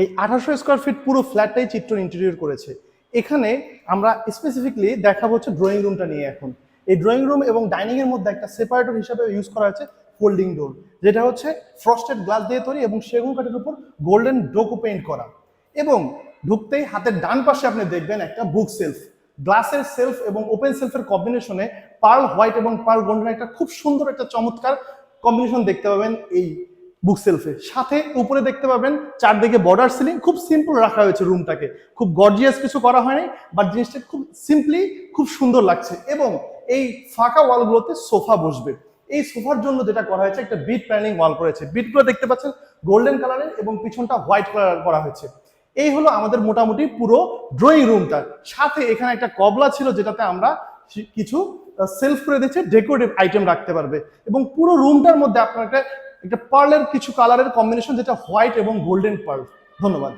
এই আঠারোশো square feet পুরো ফ্ল্যাটটাই চিত্র ইন্টেরিয়র করেছে। এখানে আমরা স্পেসিফিকলি দেখাবো হচ্ছে ড্রয়িং রুমটা নিয়ে এখন। এই ড্রয়িং রুম এবং ডাইনিং এর মধ্যে একটা সেপারেটর হিসাবে ইউজ করা হয়েছে ফোল্ডিং ডোর যেটা হচ্ছে ফ্রস্টেড গ্লাস দিয়ে তৈরি এবং সেগুন কাঠের উপর গোল্ডেন ডোকো পেইন্ট করা। এবং ঢুকতেই হাতের ডান পাশে আপনি দেখবেন একটা বুক সেলফ গ্লাসের সেলফ এবং ওপেন সেলফের কম্বিনেশনে পার্ল হোয়াইট এবং পার্ল গোল্ডেন একটা খুব সুন্দর একটা চমৎকার কম্বিনেশন দেখতে পাবেন এই বুক সেলফে সাথে উপরে দেখতে পাবেন চারদিকে বর্ডার সিলিং খুব সিম্পল রাখা হয়েছে রুমটাকে খুব গর্জিয়াস কিছু করা হয়নি বাট জিনিসটা খুব সিম্পলি খুব সুন্দর লাগছে। এবং এই ফাঁকা ওয়ালগুলোতে সোফা বসবে। এই সোফার জন্য যেটা করা হয়েছে, একটা বিট প্যানিং ওয়াল করেছে। বিটগুলো দেখতে পাচ্ছেন গোল্ডেন কালারের এবং পিছনটা হোয়াইট কালার করা হয়েছে। এই হলো আমাদের মোটামুটি পুরো ড্রয়িং রুমটা সাথে এখানে একটা কবলা ছিল, যেটাতে আমরা কিছু সেলফ করে দিচ্ছে ডেকোরেটিভ আইটেম রাখতে পারবে। এবং পুরো রুমটার মধ্যে আপনার একটা একটা পার্লের কিছু কালারের কম্বিনেশন যেটা হোয়াইট এবং গোল্ডেন পার্ল ধন্যবাদ।